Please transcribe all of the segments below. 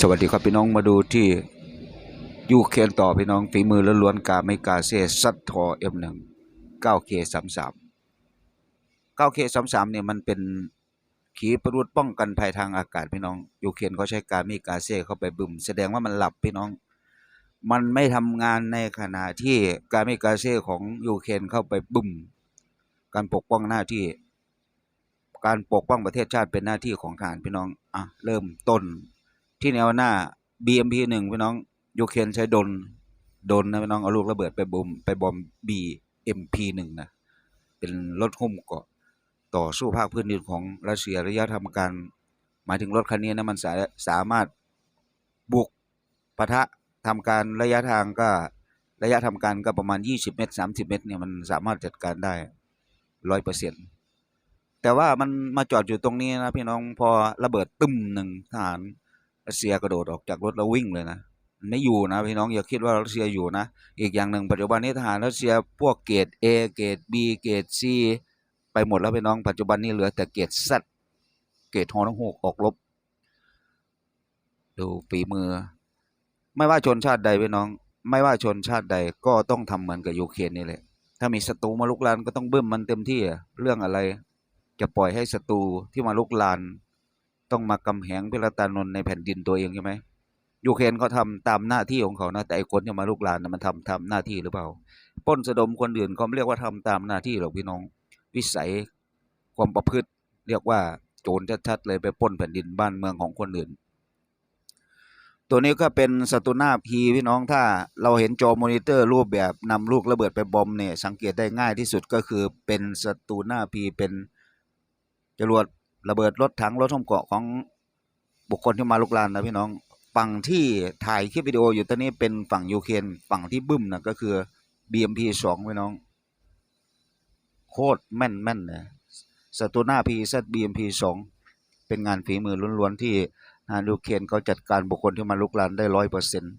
สวัสดีครับพี่น้องมาดูที่ยูเคนต่อพี่น้องฝีมือล้วนๆกาไม่กาเซซัดทอเอ็มหนึ่งเก้าเคสามสามเก้าเคสามสามเนี่ยมันเป็นขีปนาวุธป้องกันภัยทางอากาศพี่น้องยูเคนเขาใช้การไม่กาเซเข้าไปบึมแสดงว่ามันหลับพี่น้อง มันไม่ทำงานในขณะที่การไม่กาเซของยูเคนเข้าไปบึมการปกป้องหน้าที่ การปกป้องประเทศชาติเป็นหน้าที่ของทหารพี่น้องอะเริ่มต้น ที่แนวหน้า BMP หนึ่งพี่น้องยูเครนใช้ดนดนนะพี่น้องเอาลูกระเบิดไปบอมไปบอม BMP หนึ่งนะเป็นรถหุ้มเกาะต่อสู้ภาคพื้นดินของรัสเซียระยะทำการ หมายถึงรถคันนี้นะมันสาสามารถบุกปะทะทำการระยะทางก็ระยะทำการก็ประมาณ 20 เมตร 30 เมตรเนี่ยมันสามารถจัดการได้ร้อยเปอร์เซ็นต์แต่ว่ามันมาจอดอยู่ตรงนี้นะพี่น้องพอระเบิดตึ้มหนึ่งทหาร รัสเซียกระโดดออกจากรถแล้ววิ่งเลยนะไม่อยู่นะพี่น้องอย่าคิดว่ารัสเซียอยู่นะ อีกอย่างหนึ่งปัจจุบันนี้ทหารรัสเซียพวกเกรด A เกรด B เกรด C ไปหมดแล้วพี่น้องปัจจุบันนี้เหลือแต่เกรด Z เกรดฮอนังหกออกรบดูฝีมือ ไม่ว่าชนชาติใดพี่น้อง ไม่ว่าชนชาติใดก็ต้องทำเหมือนกับยูเครนนี่แหละถ้ามีศัตรูมาลุกลานก็ต้องเบึ้มมันเต็มที่เรื่องอะไร จะปล่อยให้ศัตรูที่มาลุกลาน ต้องมากำแหงพิรตานนท์ในแผ่นดินตัวเองใช่ไหมยูเครนเขาทำตามหน้าที่ของเขานะแต่ไอ้คนที่มาลุกลานนะมันทำทำหน้าที่หรือเปล่าป้นสะดมคนอื่นเขาเรียกว่าทำตามหน้าที่หรอกพี่น้อง วิสัยความประพฤติ เรียกว่าโจรชัดๆเลยไปป้นแผ่นดินบ้านเมืองของคนอื่น ตัวนี้ก็เป็นสตูนาพีพี่น้องถ้าเราเห็นจอมอนิเตอร์รูปแบบนำลูกระเบิดไปบอมเนี่ยสังเกตได้ง่ายที่สุดก็คือเป็นสตูนาพีเป็นจรวด ระเบิดรถถังรถท่อมเกาะของบุคคลที่มาลุกลานนะพี่น้อง ฝั่งที่ถ่ายคลิปวิดีโออยู่ตอนนี้เป็นฝั่งยูเครนฝั่งที่บึ้มนะก็คือ BMP สองพี่น้อง โคตรแม่นแม่นเลยสตูน่าพีเซ BMP สองเป็นงานฝีมือล้วนๆที่ทางยูเครนเขาจัดการบุคคลที่มาลุกลานได้ร้อยเปอร์เซ็นต์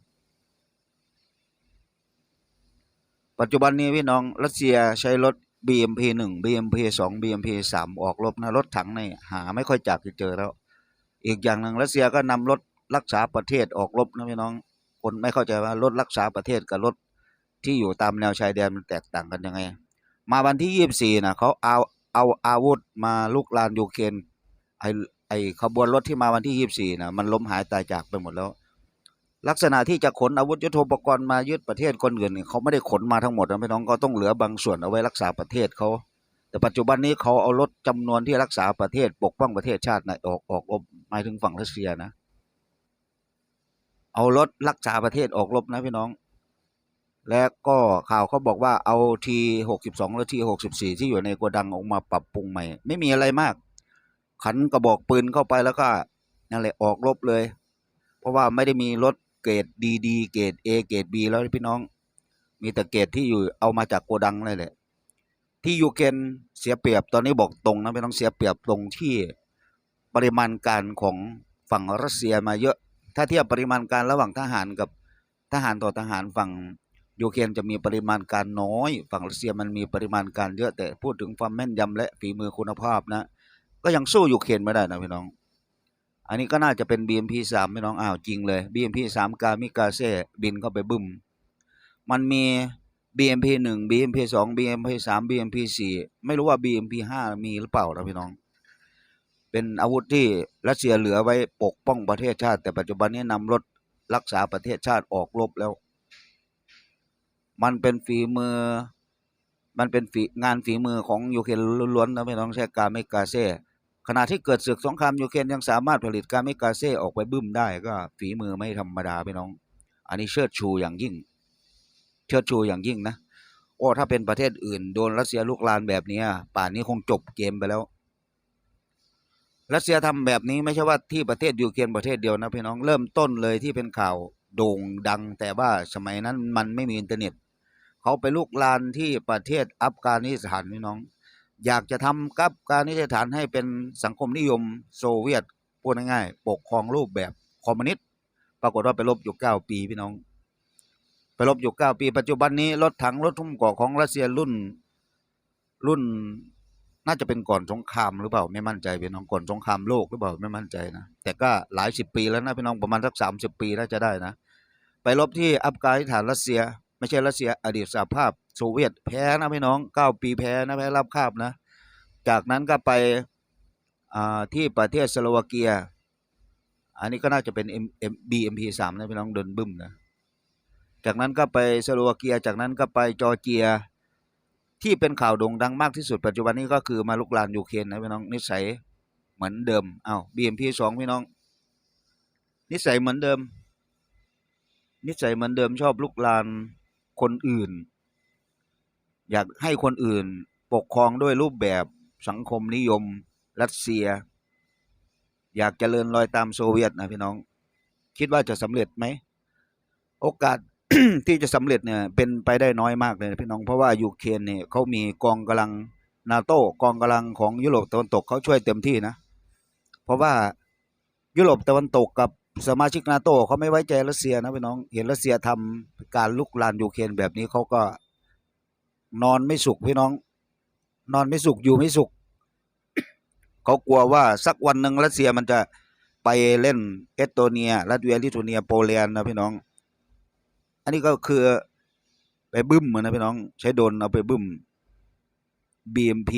ปัจจุบันนี้พี่น้องรัสเซียใช้รถ BMP หนึ่ง BMP สอง BMP สามออกรบนะรถถังในหาไม่ค่อยจับจะเจอแล้ว อีกอย่างหนึ่งรัสเซียก็นำรถรักษาประเทศออกรบนะพี่น้อง คนไม่เข้าใจว่ารถรักษาประเทศกับรถที่อยู่ตามแนวชายแดนมันแตกต่างกันยังไง มาวันที่ยี่สิบสี่นะเขาเอาเอาอาวุธมาลุกลานยูเครนไอไอขบวนรถที่มาวันที่ยี่สิบสี่นะมันล้มหายตายจากไปหมดแล้ว ลักษณะที่จะขนอาวุธยุทโธปกรณ์มายึดประเทศคนอื่นเนี่ยเขาไม่ได้ขนมาทั้งหมดนะพี่น้องก็ต้องเหลือบางส่วนเอาไว้รักษาประเทศเขา แต่ปัจจุบันนี้เขาเอารถจำนวนที่รักษาประเทศปกป้องประเทศชาตินะออกออกรบหมายถึงฝั่งรัสเซียนะ เอารถรักษาประเทศออกรบนะพี่น้อง และก็ข่าวเขาบอกว่าเอาทีหกสิบสองและทีหกสิบสี่ที่อยู่ในโกดังออกมาปรับปรุงใหม่ ไม่มีอะไรมาก ขันกระบอกปืนเข้าไปแล้วก็นั่นแหละออกรบเลย เพราะว่าไม่ได้มีรถ เกรดดีดีเกรดเอเกรดบีแล้วพี่น้อง มีแต่เกรดที่อยู่เอามาจากโกดังเลยแหละ ที่ยูเครนเสียเปรียบตอนนี้บอกตรงนะไม่ต้องเสียเปรียบตรงที่ปริมาณการของฝั่งรัสเซียมาเยอะ ถ้าเทียบปริมาณการระหว่างทหารกับทหารต่อทหารฝั่งยูเครนจะมีปริมาณการน้อย ฝั่งรัสเซียมันมีปริมาณการเยอะแต่พูดถึงความแม่นยำและฝีมือคุณภาพนะ ก็ยังสู้ยูเครนไม่ได้นะพี่น้อง อันนี้ก็น่าจะเป็น BMP สามพี่น้องอ้าวจริงเลย BMP สามกามิกาเซ่บินเข้าไปบึ้ม มันมี BMP หนึ่ง BMP สอง BMP สาม BMP สี่ไม่รู้ว่า BMP ห้ามีหรือเปล่านะพี่น้อง เป็นอาวุธที่รัสเซียเหลือไว้ปกป้องประเทศชาติ แต่ปัจจุบันนี้นำรถรักษาประเทศชาติออกรบแล้ว มันเป็นฝีมือ มันเป็นฝีงานฝีมือของยูเครนล้วนๆนะพี่น้องใช้การไม่กาเซ่ ขณะที่เกิดศึกสงครามยูเครนยังสามารถผลิตการม่กาเซ่ออกไปบึ้มได้ก็ฝีมือไม่ธรรมดาพี่น้อง อันนี้เชิดชูอย่างยิ่ง เชิดชูอย่างยิ่งนะโอ้ถ้าเป็นประเทศอื่นโดนรัสเซียลุกลานแบบนี้ป่านนี้คงจบเกมไปแล้ว รัสเซียทำแบบนี้ไม่ใช่ว่าที่ประเทศยูเครนประเทศเดียวนะพี่น้องเริ่มต้นเลยที่เป็นข่าวโด่งดัง แต่ว่าสมัยนั้นมันไม่มีอินเทอร์เน็ต เขาไปลุกลานที่ประเทศอัฟกานิสถานพี่น้อง อยากจะทำกับการนิสถานให้เป็นสังคมนิยมโซเวียตพูดง่ายๆปกครองรูปแบบคอมมิวนิสต์ปรากฏว่าไปลบอยู่เก้าปีพี่น้อง ไปลบอยู่เก้าปี ปัจจุบันนี้รถถังรถทุ่มกาะของรัสเซียรุ่นรุ่นน่าจะเป็นก่อนสงครามหรือเปล่าไม่มั่นใจพี่น้องก่อนสงครามโลกหรือเปล่าไม่มั่นใจนะแต่ก็หลายสิบปีแล้วนะพี่น้องประมาณสักสามสิบปีน่าจะได้นะ ไปรบที่อัฟกานิสถานรัสเซีย ไม่ใช่รัสเซียอดีตสหภาพโซเวียตแพ้นะพี่น้องเก้าปีแพ้นะแพ้รับคาบนะ จากนั้นก็ไปที่ประเทศสโลวาเกีย อันนี้ก็น่าจะเป็น M BMP สามนะพี่น้องโดนบึ้มนะจากนั้นก็ไปสโลวาเกีย จากนั้นก็ไปจอร์เจีย ที่เป็นข่าวโด่งดังมากที่สุดปัจจุบันนี้ก็คือมาลุกลานยูเครนนะพี่น้องนิสัยเหมือนเดิมอ้าว BMP สองพี่น้อง นิสัยเหมือนเดิม นิสัยเหมือนเดิมชอบลุกลาน คนอื่น อยากให้คนอื่นปกครองด้วยรูปแบบสังคมนิยม รัสเซีย อยากเจริญรอยตามโซเวียตนะพี่น้อง คิดว่าจะสำเร็จไหม โอกาสที่จะสำเร็จเนี่ยเป็นไปได้น้อยมากเลยนะพี่น้องเพราะว่ายูเครนเนี่ยเขามีกองกำลังนาโต้กองกำลังของยุโรปตะวันตกเขาช่วยเต็มที่นะ เพราะว่ายุโรปตะวันตกกับ สมาชิกนาโต้เขาไม่ไว้ใจรัสเซียนะพี่น้อง เห็นรัสเซียทำการลุกลานยูเครนแบบนี้เขาก็นอนไม่สุขพี่น้อง นอนไม่สุขอยู่ไม่สุขเขากลัวว่าสักวันหนึ่งรัสเซียมันจะไปเล่นเอสโตเนียลัตเวียลิทัวเนียโปแลนด์นะพี่น้อง อันนี้ก็คือไปบึ้มเหมือนนะพี่น้อง ใช้โดนเอาไปบึ้ม BMP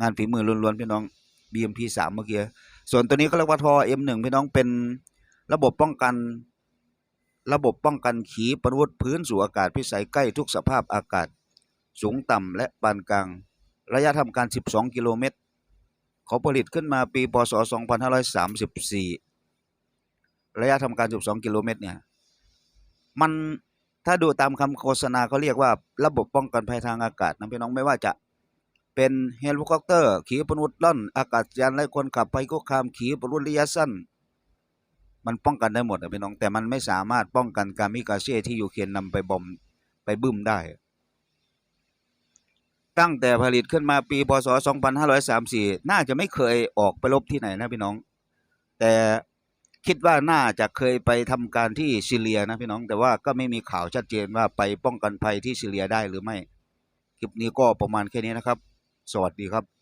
งานฝีมือล้วนๆพี่น้อง BMP สามเมื่อกี้ ส่วนตัวนี้ก็เรียกว่าทอ M1 พี่น้องเป็นระบบป้องกัน ระบบป้องกันขีปนาวุธพื้นสู่อากาศพิสัยใกล้ทุกสภาพอากาศ สูงต่ำและปานกลาง ระยะทำการ 12 กิโลเมตร เขาผลิตขึ้นมาปีพศ 2534 ระยะทำการ 12 กิโลเมตรเนี่ยมันถ้าดูตามคำโฆษณาเขาเรียกว่าระบบป้องกันภัยทางอากาศนะพี่น้องไม่ว่าจะ เป็นเฮลิคอปเตอร์ขีปนาวุธล่อนอากาศยานไร้คนขับภัยคุกคามขีปนาวุธระยะสั้น มันป้องกันได้หมดนะพี่น้องแต่มันไม่สามารถป้องกันการมิกาเซ่ที่ยูเครนนำไปบอมไปบึ้มได้ ตั้งแต่ผลิตขึ้นมาปีพศ 2534 น่าจะไม่เคยออกไปรบที่ไหนนะพี่น้อง แต่คิดว่าน่าจะเคยไปทำการที่ซีเรียนะพี่น้อง แต่ว่าก็ไม่มีข่าวชัดเจนว่าไปป้องกันภัยที่ซีเรียได้หรือไม่คลิปนี้ก็ประมาณแค่นี้นะครับ สวัสดีครับ